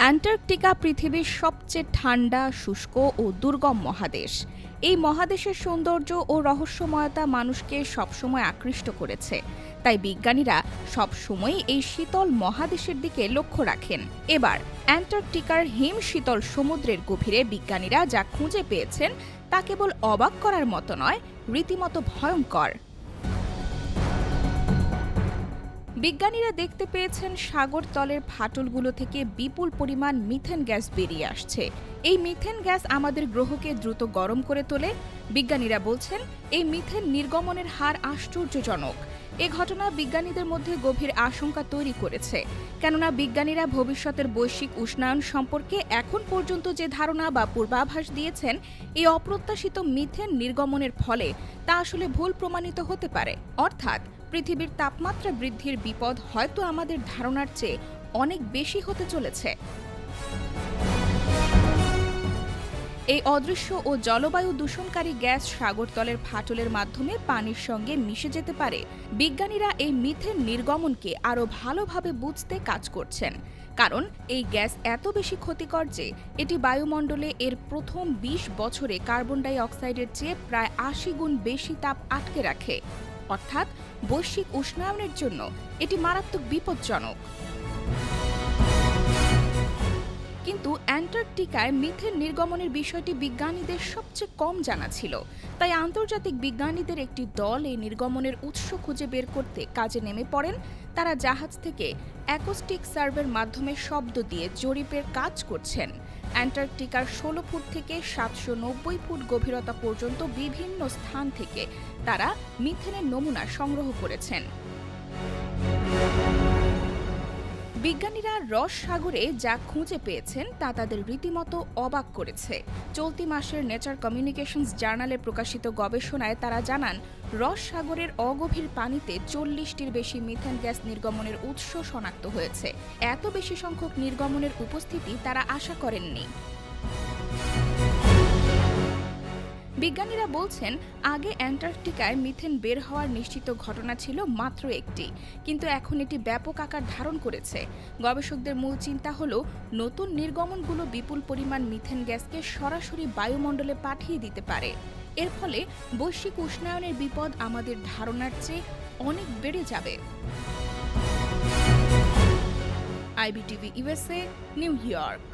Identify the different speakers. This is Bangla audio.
Speaker 1: অ্যান্টার্কটিকা পৃথিবীর সবচেয়ে ঠান্ডা, শুষ্ক ও দুর্গম মহাদেশ। এই মহাদেশের সৌন্দর্য ও রহস্যময়তা মানুষকে সবসময় আকৃষ্ট করেছে। তাই বিজ্ঞানীরা সবসময় এই শীতল মহাদেশের দিকে লক্ষ্য রাখেন। এবার, অ্যান্টার্কটিকার হিম শীতল সমুদ্রের গভীরে বিজ্ঞানীরা যা খুঁজে পেয়েছেন তা কেবল অবাক করার মতো নয়, রীতিমতো ভয়ঙ্কর। বিজ্ঞানীরা দেখতে পেয়েছেন সাগর তলের ফাটলগুলো থেকে বিপুল পরিমাণ মিথেন গ্যাস বেরিয়ে আসছে। এই মিথেন গ্যাস আমাদের গ্রহকে দ্রুত গরম করে তোলে। বিজ্ঞানীরা বলছেন, এই মিথেন নির্গমনের হার আশ্চর্যজনক। এ ঘটনা বিজ্ঞানীদের মধ্যে গভীর আশঙ্কা তৈরি করেছে। কেননা বিজ্ঞানীরা ভবিষ্যতের বৈশ্বিক উষ্ণায়ন সম্পর্কে এখন পর্যন্ত যে ধারণা বা পূর্বাভাস দিয়েছেন, এই অপ্রত্যাশিত মিথেন নির্গমনের ফলে তা আসলে ভুল প্রমাণিত হতে পারে। অর্থাৎ, পৃথিবীর তাপমাত্রা বৃদ্ধির বিপদ হয়তো আমাদের ধারণার চেয়ে অনেক বেশি হতে চলেছে। এই অদৃশ্য ও জলবায়ু দূষণকারী গ্যাস সাগরতলের ফাটলের মাধ্যমে পানির সঙ্গে মিশে যেতে পারে। বিজ্ঞানীরা এই মিথেন নির্গমনকে আরও ভালোভাবে বুঝতে কাজ করছেন। কারণ এই গ্যাস এত বেশি ক্ষতিকর যে এটি বায়ুমণ্ডলে এর প্রথম ২০ বছরে কার্বন ডাই অক্সাইডের চেয়ে প্রায় আশি গুণ বেশি তাপ আটকে রাখে। অর্থাৎ বৈশ্বিক উষ্ণায়নের জন্য এটি মারাত্মক বিপজ্জনক। কিন্তু অ্যান্টার্কটিকায় মিথেন নির্গমনের বিষয়টি বিজ্ঞানীদের সবচেয়ে কম জানা ছিল। তাই আন্তর্জাতিক বিজ্ঞানীদের একটি দল এই নির্গমনের উৎস খুঁজে বের করতে কাজে নেমে পড়েন। তারা জাহাজ থেকে অ্যাকোস্টিক সার্ভের মাধ্যমে শব্দ দিয়ে জরিপের কাজ করছেন। অ্যান্টার্কটিকার ষোলো ফুট থেকে সাতশো নব্বই ফুট গভীরতা পর্যন্ত বিভিন্ন স্থান থেকে তারা মিথেনের নমুনা সংগ্রহ করেছেন। বিজ্ঞানীরা রস সাগরে যা খুঁজে পেয়েছেন তা তাদের রীতিমতো অবাক করেছে। চলতি মাসের নেচার কমিউনিকেশনস জার্নালে প্রকাশিত গবেষণায় তারা জানান, রস সাগরের অগভীর পানিতে চল্লিশটির বেশি মিথেন গ্যাস নির্গমনের উৎস শনাক্ত হয়েছে। এত বেশি সংখ্যক নির্গমনের উপস্থিতি তারা আশা করেননি। বিজ্ঞানীরা বলছেন, আগে অ্যান্টার্কটিকায় মিথেন বের হওয়ার নিশ্চিত ঘটনা ছিল মাত্র একটি, কিন্তু এখন এটি ব্যাপক আকার ধারণ করেছে। গবেষকদের মূল চিন্তা হল, নতুন নির্গমনগুলো বিপুল পরিমাণ মিথেন গ্যাসকে সরাসরি বায়ুমণ্ডলে পাঠিয়ে দিতে পারে। এর ফলে বৈশ্বিক উষ্ণায়নের বিপদ আমাদের ধারণার চেয়ে অনেক বেড়ে যাবে। IBTV USA New York.